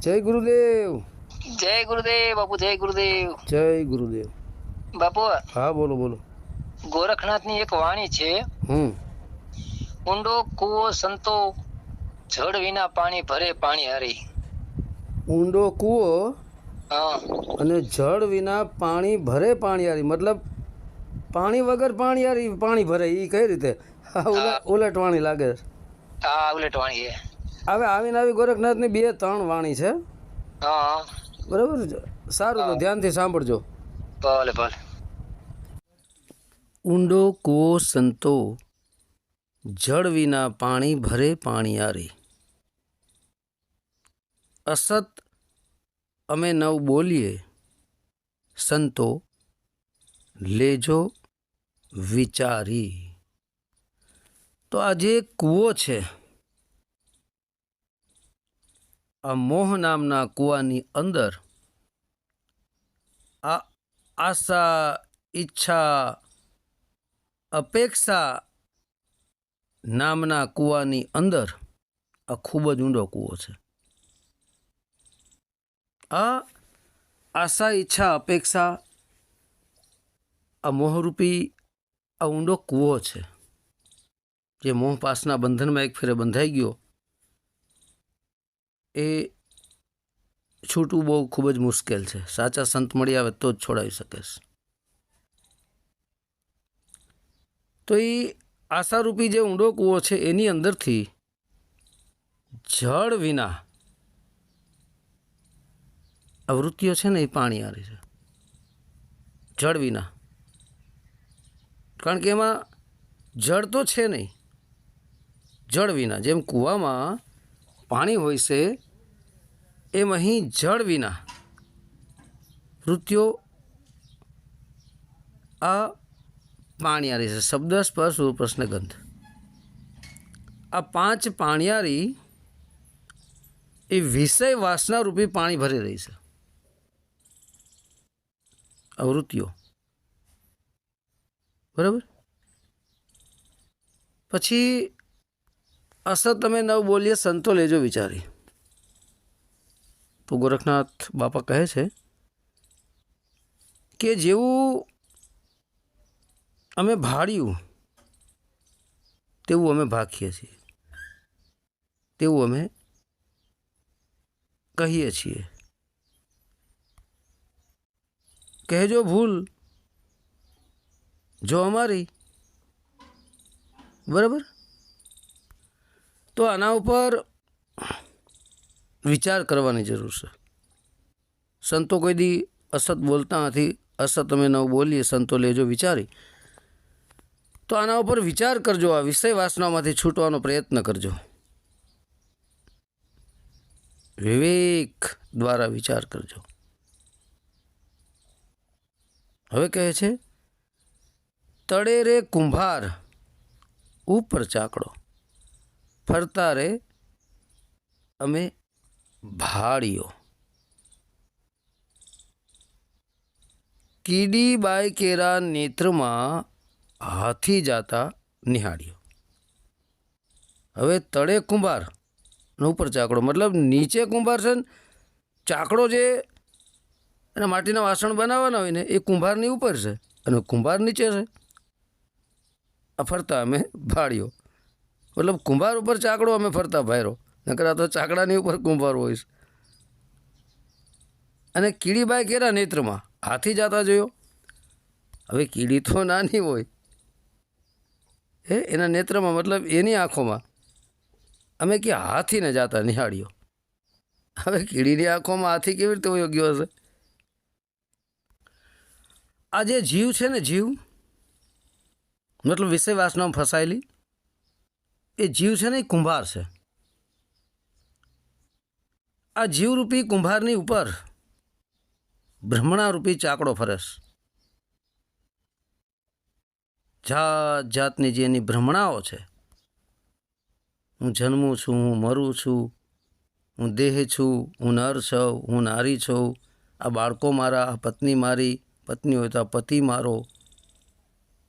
જય ગુરુદેવ. જય ગુરુદેવ બાપુ જય ગુરુદેવ. જય ગુરુદેવ. બાપુ હા બોલો બોલો. ગોરખનાથની એક વાણી છે. હમ. ઊંડો કૂવો સંતો જળ વિના પાણી ભરે પાણી હારી. ઊંડો કૂવો હા. અને જળ વિના પાણી ભરે પાણી હારી. મતલબ પાણી વગર પાણી હારી પાણી ભરે એ કઈ રીતે? હા ઉલટ ઉલટ લાગે હા આ ઉલટ છે. હવે આવીને આવી ગોરખનાથની બે ત્રણ વાણી છે. હા. બરાબર સારું તો ધ્યાનથી સાંભળજો. ભલે ભલે. ઊંડો કૂવો સંતો જળ વિના પાણી ભરે પાણીયારી અસત અમે નવ બોલીએ સંતો લેજો વિચારી. તો આ જે કૂવો છે આ મોહ નામના કૂવાની અંદર આ આશા, ઈચ્છા, અપેક્ષા નામના કૂવાની અંદર આ ખૂબ જ ઊંડો કૂવો છે. આ આશા, ઈચ્છા, અપેક્ષા, આ મોહરૂપી, આ ઊંડો કૂવો છે. જે મોહ પાસના બંધનમાં એક ફેરે બંધાઈ ગયો. એ છૂટવું બહુ ખૂબ જ મુશ્કેલ છે. સાચા સંત મળી આવે તો જ છોડાવી શકે તો એ આશારૂપી જે ઊંડો કૂવો છે એની અંદરથી જળ વિના આવૃત્તિઓ છે ને એ પાણી આવે છે. જળ વિના. કારણ કે એમાં જળ તો છે નહીં. જળ વિના. જેમ કૂવામાં પાણી હોય છે, એમ અહીં જળ વિના. વૃત્તિઓ આ પાણિયારી છે. શબ્દ, સ્પર્શ પ્રશ્ન, ગંધ. આ પાંચ પાણિયારી એ વિષય વાસના રૂપી પાણી ભરી રહી છે. આવૃત્તિઓ બરાબર? પછી અસત તમે નવ બોલીએ, સંતો લેજો વિચારી. તો ગોરખનાથ બાપા કહે છે કે જેવું અમે ભાડ્યું તેવું અમે ભાખીએ છીએ. તેવું અમે કહીએ છીએ. કહેજો ભૂલ, જો અમારી, બરાબર? તો આના ઉપર વિચાર કરવાની જરૂર છે. સંતો કોઈ દી અસત બોલતા નથી, અસત અમે નવ બોલીએ, સંતો લેજો વિચારી. તો આના ઉપર વિચાર કરજો, આ વિષય વાસનામાંથી છૂટવાનો પ્રયત્ન કરજો. વિવેક દ્વારા વિચાર કરજો. હવે કહે છે તળે રે કુંભાર, ઉપર ચાકડો. ફરતા રે અમે ભાળ્યો કીડી બાય કેરા નેત્રમાં હાથી જાતા નિહાળ્યો. હવે તળે કુંભાર ઉપર ચાકડો, મતલબ નીચે કુંભાર છે ને, ચાકડો જે એના માટીના વાસણ બનાવવાના હોય ને, એ કુંભારની ઉપર છે અને કુંભાર નીચે છે. આ ફરતા અમે ભાડ્યો મતલબ કુંભાર ઉપર ચાકડો અમે ફરતા ભાઈરો નકર આ તો ચાકડાની ઉપર કુંભાર છે. અને કીડીબાઈ કેરા નેત્રમાં? હાથી જાતા જોયો? હવે કીડી તો નાની હોય. હે, એના નેત્રમાં મતલબ એની આંખોમાં? અમે કે હાથીને જાતા નિહાળ્યો. હવે કીડીની આંખોમાં હાથી કેવી રીતે યોગ્ય હશે? આ જે જીવ છે ને જીવ, મતલબ વિષયવાસનામાં ફસાયેલી એ જીવ છે ને એ કુંભાર છે. આ જીવરૂપી કુંભારની ઉપર બ્રહ્મણારૂપી ચાકડો ફરસ જાત જાતની જે એની ભ્રમણાઓ છે. હું જન્મું છું, હું મરું છું, હું દેહ છું, હું નર છું, હું નારી છું. આ બાળકો મારા, આ પત્ની મારી, પત્ની હોય તો આ પતિ મારો.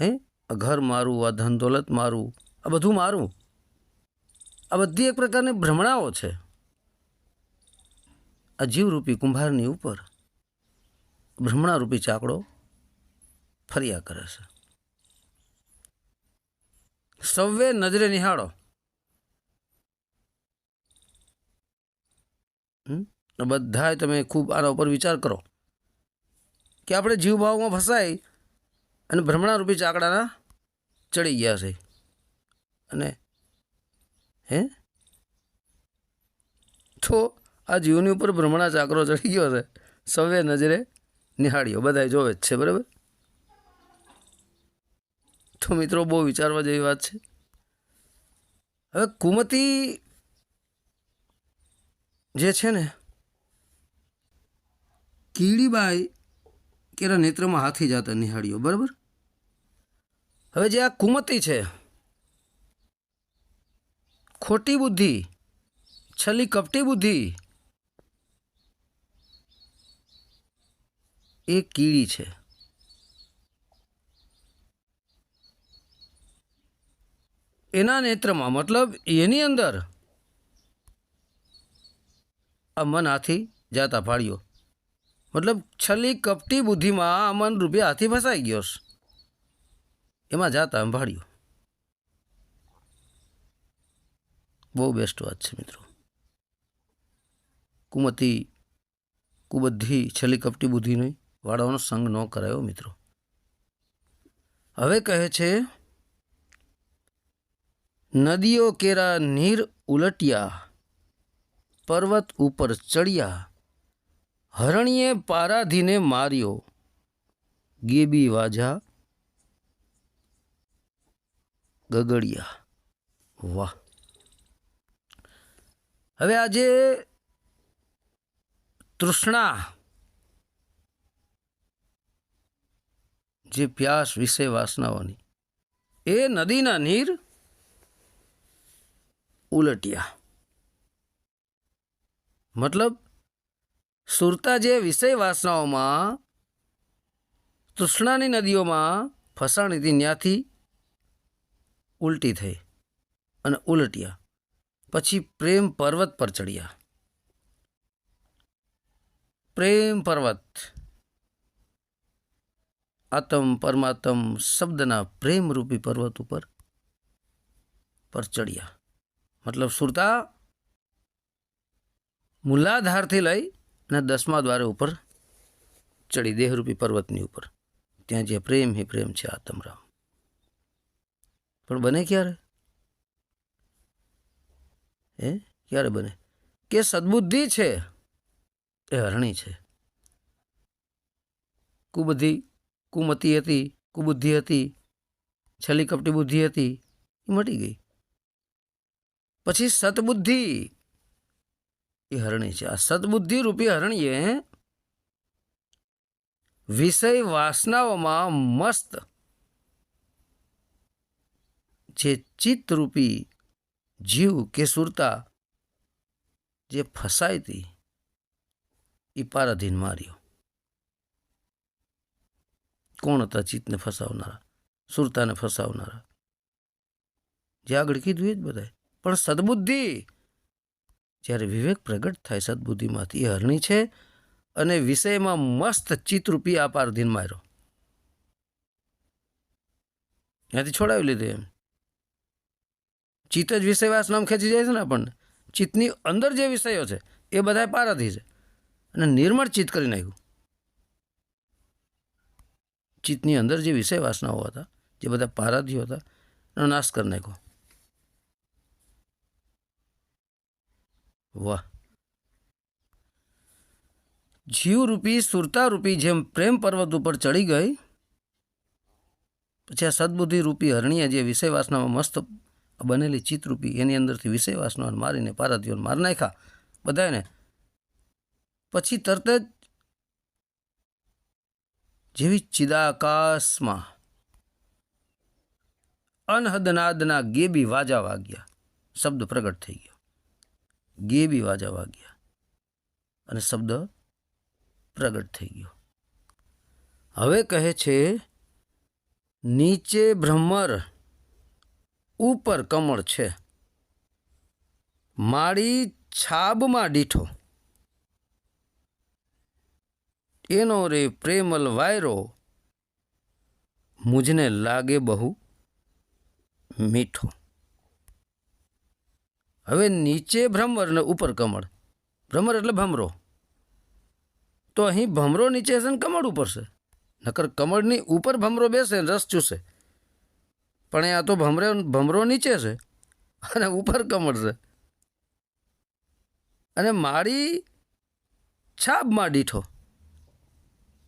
હે? આ ઘર મારું, આ ધન દોલત મારું, આ બધું મારું. આ બધી એક પ્રકારની ભ્રમણાઓ છે. આ જીવરૂપી કુંભારની ઉપર ભ્રમણારૂપી ચાકડો ફર્યા કરે છે. સૌએ નજરે નિહાળો. બધાએ તમે ખૂબ આના ઉપર વિચાર કરો. કે આપણે જીવભાવમાં ફસાઈ અને ભ્રમણારૂપી ચાકડાના ચડી ગયા છે. અને હે? તો આ જીવની ઉપર ભ્રમણા ચાકરો ચડી ગયો છે. સવે નજરે નિહાળ્યો. બધાય જોવે જ છે, બરાબર? તો મિત્રો, બહુ વિચારવા જેવી વાત છે. હવે કુમતી જે છે ને, કીડીબાઈ કેરા નેત્રમાં હાથી જાતા નિહાળ્યો, બરાબર? હવે જે આ કુમતી છે ખોટી બુદ્ધિ છલી કપટી બુદ્ધિ. એ કીડી છે. એના નેત્રમાં મતલબ એની અંદર. આ મન હાથી જાતા ફાળ્યો. મતલબ છલી કપટી બુદ્ધિમાં આ મન રૂપે હાથી ફસાઈ ગયો એમાં જાતા સંભાળ્યો બહુ બેસ્ટ વાત છે મિત્રો. કુમતી કુબદ્ધી છેલ્લી કપટી બુદ્ધિની વાળાઓનો સંગ ન કરાયો મિત્રો. હવે કહે છે, નદીઓ કેરા નીર ઉલટ્યા, પર્વત ઉપર ચડ્યા, હરણીએ પારાધીને માર્યો, ગેબી વાજા, ગગડિયા. વાહ! હવે આજે તૃષ્ણા જે પ્યાસ વિશે વાસનાઓની, એ નદીના નીર ઉલટ્યા. મતલબ, સુરતા જે વિષય વાસનાઓમાં, તૃષ્ણાની નદીઓમાં ફસાણી હતી, ત્યાંથી ઉલટી થઈ અને ઉલટ્યા. પછી પ્રેમ પર્વત પર ચડ્યા. પ્રેમ પર્વત. આતમ પરમાત્મ શબ્દના પ્રેમરૂપી પર્વત ઉપર પર ચડ્યા. મતલબ સુરતા મૂલાધારથી લઈ અને દસમા દ્વારે ઉપર ચડી દેહરૂપી પર્વતની ઉપર. ત્યાં જે પ્રેમ હે પ્રેમ છે આતમરામ પણ બને ક્યારે? હે? ક્યારે બને? કે સદબુદ્ધિ છે? એ હરણી છે. કુબુદ્ધિ, કુમતી હતી, કુબુદ્ધિ હતી, છેલ્લી કપટી બુદ્ધિ હતી, એ મટી ગઈ. પછી સતબુદ્ધિ એ હરણી છે. આ સદબુદ્ધિ રૂપી હરણીએ વિષય વાસનાઓમાં મસ્ત જે ચિત્તરૂપી જીવ કે સુરતા જે ફસાઈ હતી, એ પારાધીન માર્યો. કોણ હતા ચિત્તને ફસાવનારા? સુરતાને ફસાવનારા? જે આગળ કીધું એ જ બધાય પણ સદબુદ્ધિ! જ્યારે વિવેક પ્રગટ થાય સદબુદ્ધિમાંથી, એ હરણી છે અને વિષયમાં મસ્ત ચિત્તરૂપી આ પારધીન માર્યો. ત્યાંથી છોડાવી લીધું એમ. ચિત્ત જ વિષયવાસ નામ ખેંચી જાય છે ને આપણને. ચિત્તની અંદર જે વિષયો છે, એ બધા પારાધી છે. અને નિર્મળ ચિત્ત કરી નાખ્યું. ચિત્તની અંદર જે વિષય વાસનાઓ હતા, જે બધા પારાધીઓ હતા, એનો નાશ કરી નાખ્યો. વાહ. જીવરૂપી, સુરતારૂપી જેમ પ્રેમ પર્વત ઉપર ચડી ગઈ, પછી આ સદબુદ્ધિ રૂપી હરણીએ જે વિષય વાસનામાં મસ્ત બનેલી ચિત્તરૂપી એની અંદરથી વિષયવાસનો મારીને પારાધીઓને મારી નાખ્યા. બધાને પછી તરત જ જેવી ચિદાકાશમાં અનહદનાદના ગેબી વાજા વાગ્યા. શબ્દ પ્રગટ થઈ ગયો. ગેબી વાજા વાગ્યા. અને શબ્દ પ્રગટ થઈ ગયો. હવે કહે છે, નીચે ભ્રમર ઉપર કમળ છે. મારી છાબમાં દીઠો. એનો રે પ્રેમલ વાયરો મુજને લાગે બહુ મીઠો. હવે નીચે ભ્રમર ને ઉપર કમળ. ભ્રમર એટલે ભમરો. તો અહીં ભમરો નીચે હશે ને કમળ ઉપર છે. નકર કમળની ઉપર ભમરો બેસે ને રસ ચૂસે. પણ આ તો ભમરે ભમરો નીચે છે. અને ઉપર કમળ છે. અને માળી છાબમાં દીઠો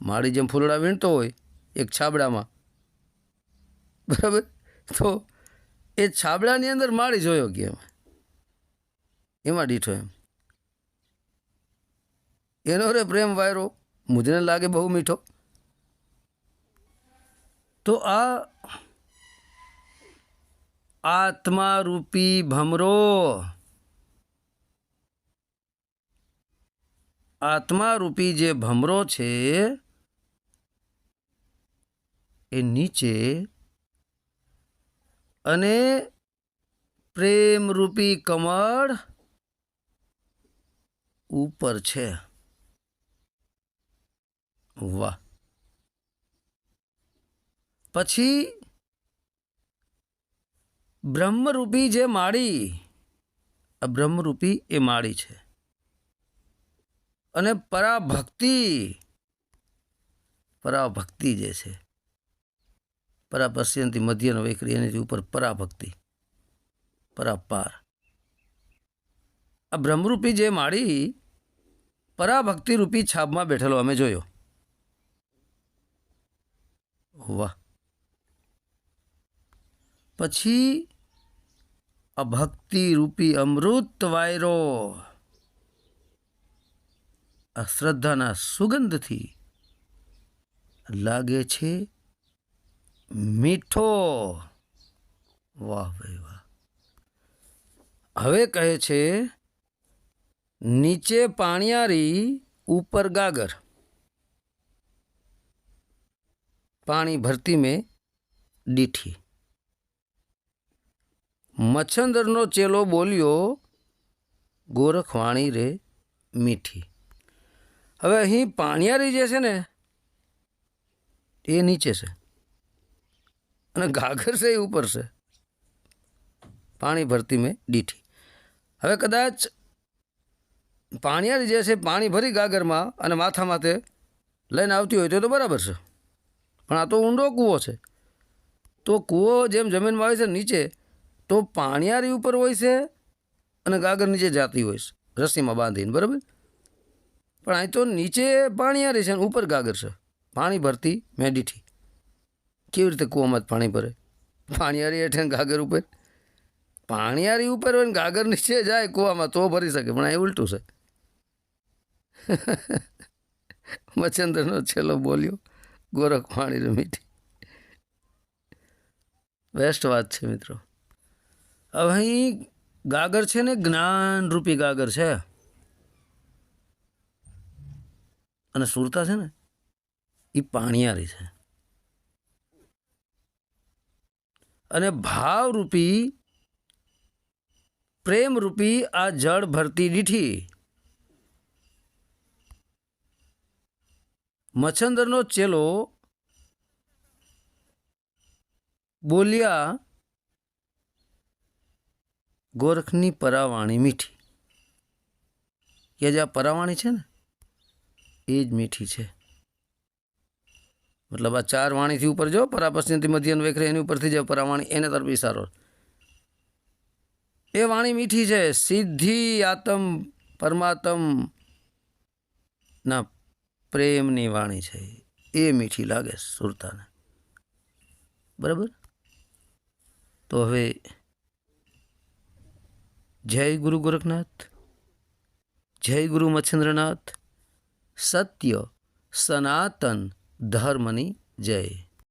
માળી જેમ ફૂલડા વીણતો હોય એક છાબડામાં. બરાબર? તો એ છાબડાની અંદર માળી જોયો કે એમ. એમાં દીઠો એમ. એનો રે પ્રેમ વાયરો. મુજને લાગે બહુ મીઠો. તો આ આત્મા રૂપી ભમરો. આત્મા રૂપી જે ભમરો છે, એ નીચે અને પ્રેમ રૂપી કમળ ઉપર છે. વાહ. પછી બ્રહ્મરૂપી જે માળી, આ બ્રહ્મરૂપી એ માળી છે. અને પરાભક્તિ પરાભક્તિ જે છે, પરાપશ્યંતી મધ્યનો વૈખરી એની ઉપર પરાભક્તિ, પરાપાર. આ બ્રહ્મરૂપી જે માળી પરાભક્તિ રૂપી છાપમાં બેઠેલો અમે જોયો. વાહ. પછી આ રૂપી અમૃત વાયરો. આ શ્રદ્ધાના સુગંધથી લાગે છે મીઠો. વાહ ભાઈ વાહ. હવે કહે છે, નીચે પાણિયારી, ઉપર ગાગર. પાણી ભરતી મેં દીઠી. મચ્છંદરનો ચેલો બોલ્યો, ગોરખવાણી રે મીઠી. હવે અહીં પાણિયારી જે છે ને, એ નીચે છે. અને ગાગર છે એ ઉપર છે. પાણી ભરતી મેં દીઠી. હવે કદાચ પાણિયારી જે છે પાણી ભરી ગાગરમાં અને માથા માથે લઈને આવતી હોય તો તો બરાબર છે. પણ આ તો ઊંડો કૂવો છે. તો કૂવો જેમ જમીનમાં આવે છે નીચે તો પાણિયારી ઉપર હોય છે અને ગાગર નીચે જાતી હોય છે. રસ્સીમાં બાંધીને, બરાબર? પણ અહીં તો નીચે પાણીયારી છે અને ઉપર ગાગર છે. પાણી ભરતી મેડીઠી. કેવી રીતે કૂવામાં જ પાણી ભરે? પાણીયારી હેઠે ગાગર ઉપર? પાણીયારી ઉપર હોય ને ગાગર નીચે જાય કૂવામાં તો ભરી શકે, પણ અહીં ઉલટું છે. મચ્છંદરનો છેલ્લો બોલ્યો ગોરખ પાણી મીઠી. બેસ્ટ વાત છે, મિત્રો. અહીં ગાગર છે ને જ્ઞાનરૂપી ગાગર છે. અને સુરતા છે ને એ પાણીયારી છે. અને ભાવરૂપી પ્રેમરૂપી આ જળ ભરતી દીઠી. મચ્છંદરનો ચેલો બોલ્યા ગોરખની પરાવાણી મીઠી. કે જે આ પરાવાણી છે ને? એ જ મીઠી છે. મતલબ આ ચાર વાણીથી ઉપર જો પરાપશ્ચિમથી મધ્યન વેખરે એની ઉપરથી જે પરાવાણી, એને તરફ ઇશારો એ વાણી મીઠી છે. સિદ્ધિ આતમ પરમાત્મ ના પ્રેમની વાણી છે. એ મીઠી લાગે સુરતાને. બરાબર? તો હવે જય ગુરુ ગોરખનાથ જય ગુરુ મચ્છેન્દ્રનાથ સત્ય સનાતન ધર્મની જય.